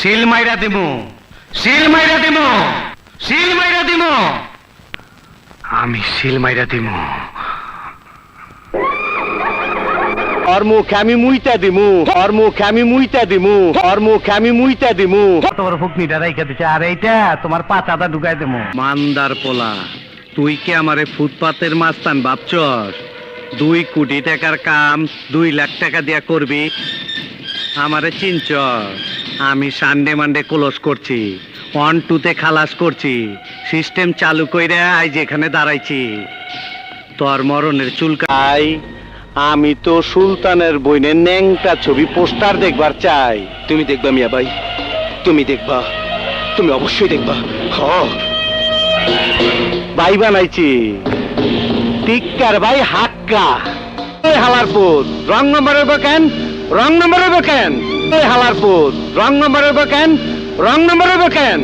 শিল মাইরা দিমু। শিল মাইরা দিমু। শিল মাইরা দিমু। আমি শিল মাইরা দিমু। ওর মুখে আমি মুইতা দিমু। ওর মুখে আমি মুইতা দিমু। ওর মুখে আমি মুইতা দিমু। তোমার ফুকনিটা রাইখা দিছে আর এইটা তোমার পাতাটা ঢুকাই দেবো মান্দার পোলা তুই কি আমারে ফুটপাতের মাস্তান ভাবছস? দুই কোটি টাকার কাম দুই লাখ টাকা দিয়া করবি? আমারে চিনচ আমি সানডে মানডে ক্লোজ করছি। ওয়ান টুতে খালাস করছি। সিস্টেম চালু কইরা আই যেখানে দাঁড়াইছি। তোর মরণের চুলকাই আমি তো সুলতানের বইনের ন্যাংটা ছবি পোস্টার দেখবার চাই। তুমি দেখবা মিয়া ভাই তুমি দেখবা তুমি অবশ্যই দেখবা। হ ভাই বানাইছি। টিক্কার ভাই হাক্কা। হালারপুর রং নম্বরের কেন রং নম্বরের কেন এই হালারপুর রং নম্বরের কেন রং নম্বরের কেন